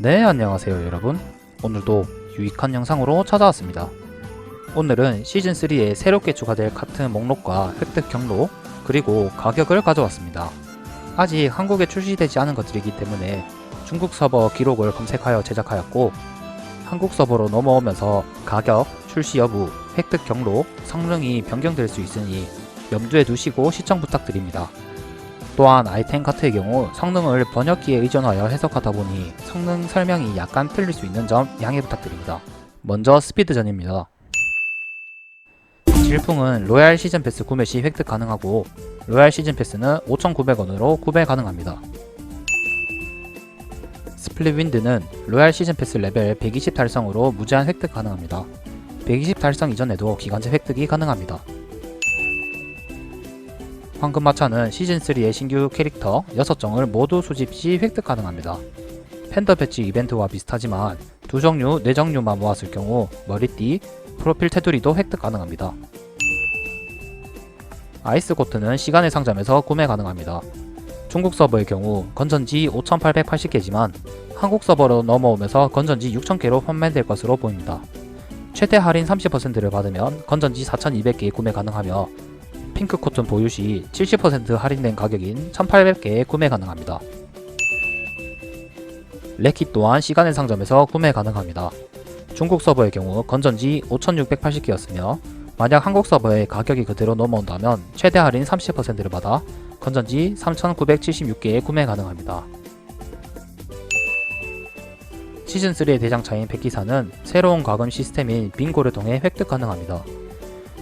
네, 안녕하세요, 여러분. 오늘도 유익한 영상으로 찾아왔습니다. 오늘은 시즌3에 새롭게 추가될 카트 목록과 획득 경로, 그리고 가격을 가져왔습니다. 아직 한국에 출시되지 않은 것들이기 때문에 중국 서버 기록을 검색하여 제작하였고, 한국 서버로 넘어오면서 가격, 출시 여부, 획득 경로, 성능이 변경될 수 있으니 염두에 두시고 시청 부탁드립니다. 또한 아이템 카트의 경우 성능을 번역기에 의존하여 해석하다 보니 성능 설명이 약간 틀릴 수 있는 점 양해 부탁드립니다. 먼저 스피드전입니다. 질풍은 로얄 시즌 패스 구매 시 획득 가능하고 로얄 시즌 패스는 5,900원으로 구매 가능합니다. 스플릿 윈드는 로얄 시즌 패스 레벨 120 달성으로 무제한 획득 가능합니다. 120 달성 이전에도 기간제 획득이 가능합니다. 황금마차는 시즌3의 신규 캐릭터 6정을 모두 수집 시 획득 가능합니다. 팬더 배치 이벤트와 비슷하지만 두 종류, 네 종류만 모았을 경우 머리띠, 프로필 테두리도 획득 가능합니다. 아이스 고트는 시간의 상점에서 구매 가능합니다. 중국 서버의 경우 건전지 5880개지만 한국 서버로 넘어오면서 건전지 6000개로 판매될 것으로 보입니다. 최대 할인 30%를 받으면 건전지 4200개 구매 가능하며 핑크 코튼 보유 시 70% 할인된 가격인 1800개에 구매 가능합니다. 레킷 또한 시간의 상점에서 구매 가능합니다. 중국 서버의 경우 건전지 5680개였으며 만약 한국 서버에 가격이 그대로 넘어온다면 최대 할인 30%를 받아 건전지 3976개에 구매 가능합니다. 시즌3의 대장차인 백기사는 새로운 과금 시스템인 빙고를 통해 획득 가능합니다.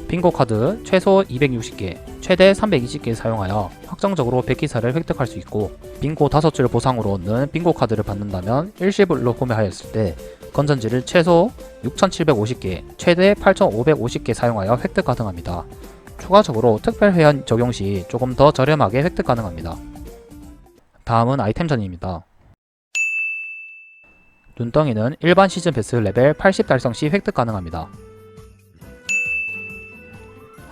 빙고 카드 최소 260개, 최대 320개 사용하여 확정적으로 백기사를 획득할 수 있고 빙고 5줄 보상으로 얻는 빙고 카드를 받는다면 일시불로 구매하였을 때 건전지를 최소 6,750개, 최대 8,550개 사용하여 획득 가능합니다. 추가적으로 특별 회원 적용 시 조금 더 저렴하게 획득 가능합니다. 다음은 아이템전입니다. 눈덩이는 일반 시즌 패스 레벨 80 달성 시 획득 가능합니다.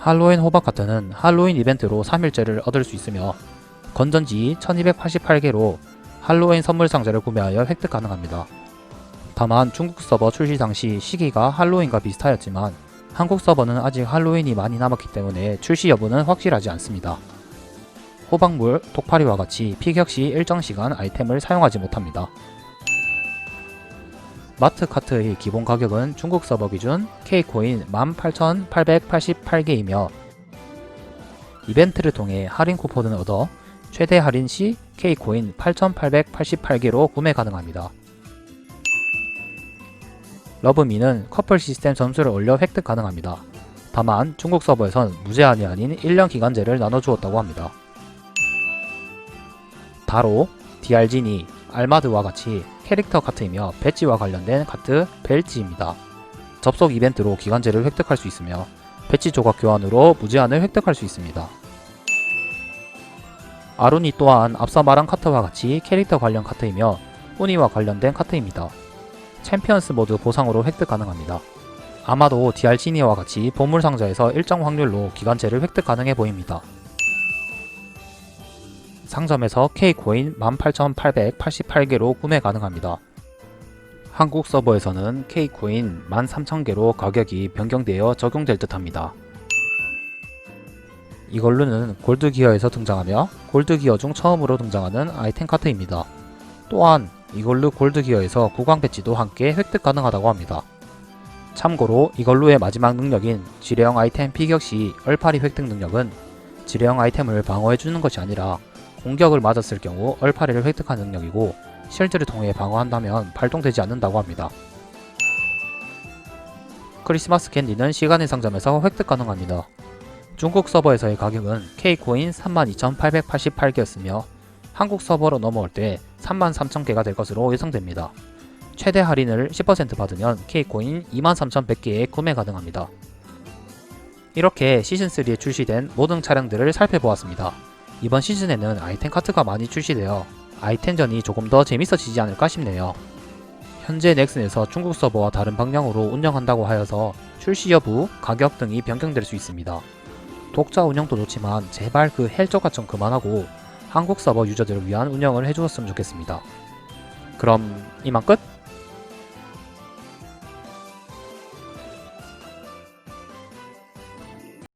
할로윈 호박 카트는 할로윈 이벤트로 3일째를 얻을 수 있으며 건전지 1288개로 할로윈 선물 상자를 구매하여 획득 가능합니다. 다만 중국 서버 출시 당시 시기가 할로윈과 비슷하였지만 한국 서버는 아직 할로윈이 많이 남았기 때문에 출시 여부는 확실하지 않습니다. 호박물, 독파리와 같이 피격 시 일정 시간 아이템을 사용하지 못합니다. 마트 카트의 기본 가격은 중국 서버 기준 K코인 18,888개이며 이벤트를 통해 할인 쿠폰을 얻어 최대 할인 시 K코인 8,888개로 구매 가능합니다. 러브미는 커플 시스템 점수를 올려 획득 가능합니다. 다만 중국 서버에선 무제한이 아닌 1년 기간제를 나눠주었다고 합니다. 다로, 디알지니, 알마드와 같이 캐릭터 카트이며 배지와 관련된 카트 벨지입니다. 접속 이벤트로 기간제를 획득할 수 있으며 배지 조각 교환으로 무제한을 획득할 수 있습니다. 아루니 또한 앞서 말한 카트와 같이 캐릭터 관련 카트이며 우니와 관련된 카트입니다. 챔피언스 모드 보상으로 획득 가능합니다. 아마도 DRC니와 같이 보물 상자에서 일정 확률로 기간제를 획득 가능해 보입니다. 상점에서 K코인 18,888개로 구매 가능합니다. 한국 서버에서는 K코인 13,000개로 가격이 변경되어 적용될 듯 합니다. 이걸로는 골드 기어에서 등장하며 골드 기어 중 처음으로 등장하는 아이템 카트입니다. 또한 이걸로 골드 기어에서 구강 배지도 함께 획득 가능하다고 합니다. 참고로 이걸로의 마지막 능력인 지뢰형 아이템 피격 시 얼파리 획득 능력은 지뢰형 아이템을 방어해주는 것이 아니라 공격을 맞았을 경우 얼파리를 획득한 능력이고 실드를 통해 방어한다면 발동되지 않는다고 합니다. 크리스마스 캔디는 시간의 상점에서 획득 가능합니다. 중국 서버에서의 가격은 K코인 32,888개였으며 한국 서버로 넘어올 때 33,000개가 될 것으로 예상됩니다. 최대 할인을 10% 받으면 K코인 23,100개에 구매 가능합니다. 이렇게 시즌3에 출시된 모든 차량들을 살펴보았습니다. 이번 시즌에는 아이템 카트가 많이 출시되어 아이템전이 조금 더 재밌어지지 않을까 싶네요. 현재 넥슨에서 중국 서버와 다른 방향으로 운영한다고 하여서 출시 여부, 가격 등이 변경될 수 있습니다. 독자 운영도 좋지만 제발 그 헬저가 좀 그만하고 한국 서버 유저들을 위한 운영을 해주었으면 좋겠습니다. 그럼 이만 끝?